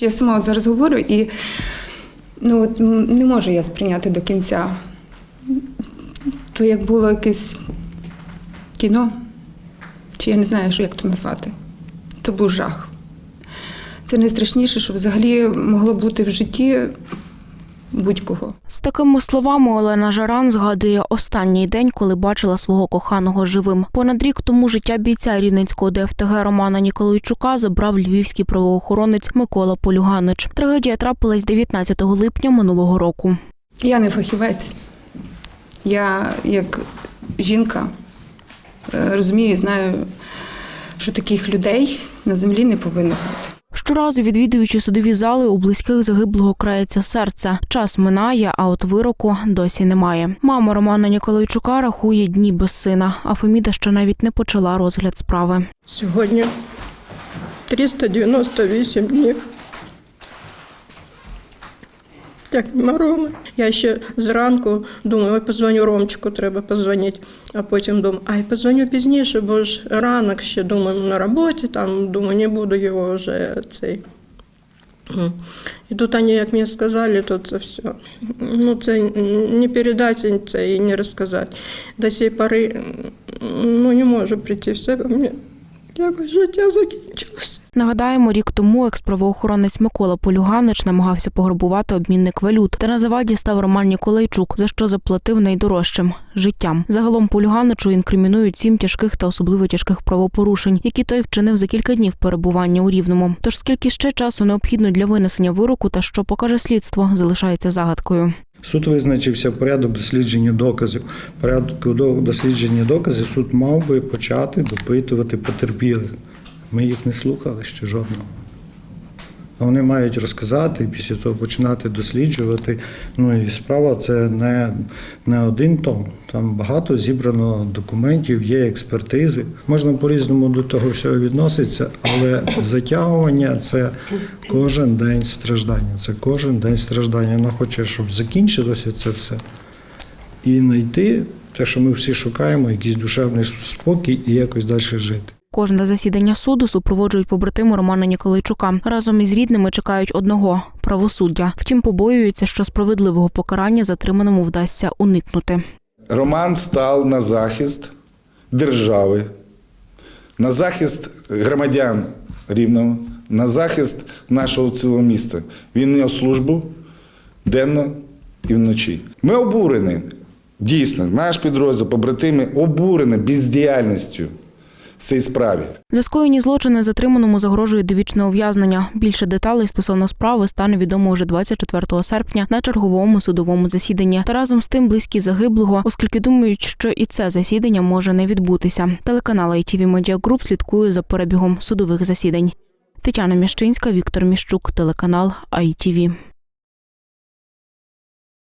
Я сама от зараз говорю і ну, от, не можу я сприйняти до кінця. То як було якесь кіно, чи я не знаю, що як то назвати. То був жах. Це найстрашніше, що взагалі могло бути в житті будь-кого. З такими словами Олена Жаран згадує останній день, коли бачила свого коханого живим. Понад рік тому життя бійця рівненського ДФТГ Романа Ніколайчука забрав львівський правоохоронець Микола Полюганич. Трагедія трапилась 19 липня минулого року. Я не фахівець. Я як жінка е, розумію і знаю, що таких людей на землі не повинно бути. Щоразу відвідуючи судові зали, у близьких загиблого крається серце. Час минає, а от вироку досі немає. Мама Романа Ніколайчука рахує дні без сина, а Феміда ще навіть не почала розгляд справи. Сьогодні 398 днів. Як нема Роми. Я ще зранку думаю, ой, позвоню Ромчику, треба позвонити. А потім думаю, ай, позвоню пізніше, бо ж ранок ще думаю на роботі, там думаю, не буду його вже цей. І тут вони, як мені сказали, то це все. Ну, це не передати це і не розказати. До цієї пори ну, не можу прийти в себе. Мені якось життя закінчилося. Нагадаємо, рік тому екс-правоохоронець Микола Полюганич намагався пограбувати обмінник валют. Та на заваді став Роман Ніколайчук, за що заплатив найдорожчим життям. Загалом Полюганичу інкримінують сім тяжких та особливо тяжких правопорушень, які той вчинив за кілька днів перебування у рівному. Тож скільки ще часу необхідно для винесення вироку та що покаже слідство, залишається загадкою. Суд визначився порядок дослідження доказів. Порядку до- дослідження доказів суд мав би почати допитувати потерпілих. Ми їх не слухали ще жодного. А вони мають розказати і після того починати досліджувати. Ну і справа це не, не один том. Там багато зібрано документів, є експертизи. Можна по-різному до того всього відноситися, але затягування це кожен день страждання. Це кожен день страждання. Вона хоче, щоб закінчилося це все. І знайти те, що ми всі шукаємо, якийсь душевний спокій і якось далі жити. Кожне засідання суду супроводжують побратими Романа Ніколайчука. Разом із рідними чекають одного правосуддя. Втім, побоюються, що справедливого покарання затриманому вдасться уникнути. Роман став на захист держави, на захист громадян Рівного, на захист нашого цілого міста. Він нес службу денно і вночі. Ми обурені. Дійсно, наш підрозділ, побратими обурені бездіяльністю в цій справі. За скоєні злочини затриманому загрожує довічне ув'язнення. Більше деталей стосовно справи стане відомо вже 24 серпня на черговому судовому засіданні. Та разом з тим близькі загиблого, оскільки думають, що і це засідання може не відбутися. Телеканал ITV Media Group слідкує за перебігом судових засідань. Тетяна Міщинська, Віктор Міщук, телеканал ITV.